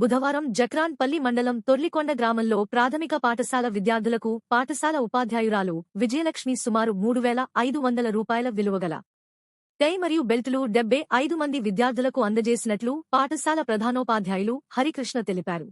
బుధవారం జక్రాన్పల్లి మండలం తొర్లికొండ గ్రామంలో ప్రాథమిక పాఠశాల విద్యార్థులకు పాఠశాల ఉపాధ్యాయురాలు విజయలక్ష్మి సుమారు మూడు వేల ఐదు వందల రూపాయల విలువగల టై మరియు బెల్టులు డెబ్బై ఐదు మంది విద్యార్థులకు అందజేసినట్లు పాఠశాల ప్రధానోపాధ్యాయులు హరికృష్ణ తెలిపారు.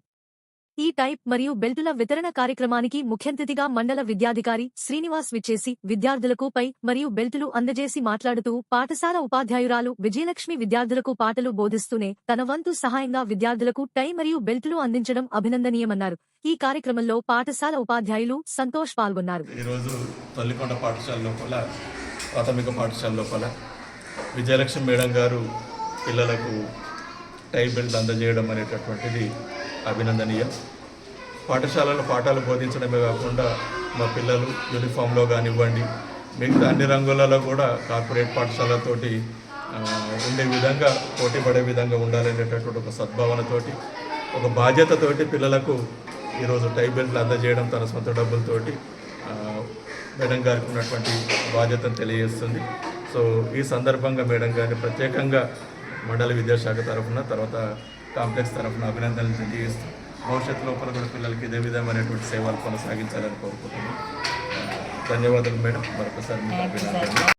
ఈ టైప్ మరియు బెల్టుల వితరణ కార్యక్రమానికి ముఖ్యంతిథిగా మండల విద్యాధికారి శ్రీనివాస్ విచ్చేసి విద్యార్థులకు పై మరియు బెల్టులు అందజేసి మాట్లాడుతూ పాఠశాల ఉపాధ్యాయురాలు విజయలక్ష్మి విద్యార్థులకు పాటలు బోధిస్తూనే తన వంతు సహాయంగా విద్యార్థులకు టై మరియు బెల్టులు అందించడం అభినందనీయమన్నారు. ఈ కార్యక్రమంలో పాఠశాల ఉపాధ్యాయులు సంతోష్ పాల్గొన్నారు. ఈరోజు తల్లికొండ పాఠశాల లోపల ప్రాథమిక పాఠశాల లోపల విజయలక్ష్మి మేడం గారు పిల్లలకు టై బెల్ట్ అందజేయడం అనేటటువంటిది అభినందనీయం. పాఠశాలలో పాఠాలు బోధించడమే కాకుండా మా పిల్లలు యూనిఫామ్లో కానివ్వండి మిగతా అన్ని రంగులలో కూడా కార్పొరేట్ పాఠశాలతోటి ఉండే విధంగా పోటీ పడే విధంగా ఉండాలనేటటువంటి ఒక సద్భావనతోటి ఒక బాధ్యతతోటి పిల్లలకు ఈరోజు టై బెల్ట్లు అందజేయడం తన సొంత డబ్బులతోటి మేడం గారికి ఉన్నటువంటి బాధ్యతను తెలియజేస్తుంది. సో ఈ సందర్భంగా మేడం గారిని ప్రత్యేకంగా మండల విద్యాశాఖ తరఫున తర్వాత కాంప్లెక్స్ తరఫున అభినందనలు తెలియజేస్తూ భవిష్యత్తు లోపల కూడా పిల్లలకి ఇదే విధమైనటువంటి సేవలు కొనసాగించాలని కోరుకుంటున్నాను. ధన్యవాదాలు మేడం. మరొకసారి